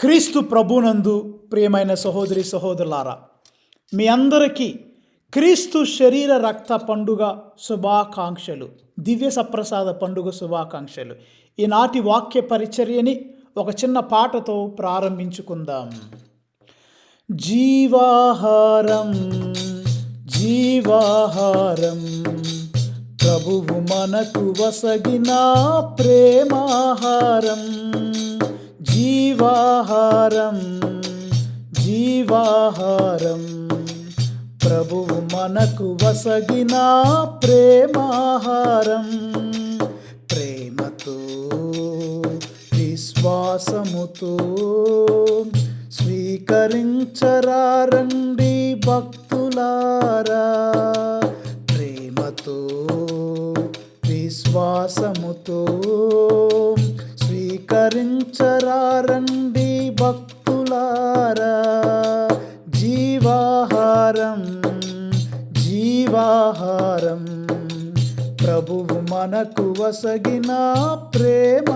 క్రీస్తు ప్రభునందు ప్రియమైన సహోదరి సహోదరులారా మీ అందరికీ క్రీస్తు శరీర రక్త పండుగ శుభాకాంక్షలు దివ్య సప్రసాద పండుగ శుభాకాంక్షలు. ఈనాటి వాక్య పరిచర్యని ఒక చిన్న పాటతో ప్రారంభించుకుందాం. జీవాహారం జీవాహారం ప్రభువు మనకు వసగిన ప్రేమాహారం. జీవాహారం జీవాహారం. ప్రభువు మనకు వసగిన ప్రేమాహారం. ప్రేమతో విశ్వాసముతో స్వీకరించరారండి భక్తులారా. ప్రేమతో విశ్వాసముతో ఆహారం జీవాహారం ప్రభువు మనకు వసగిన ప్రేమ.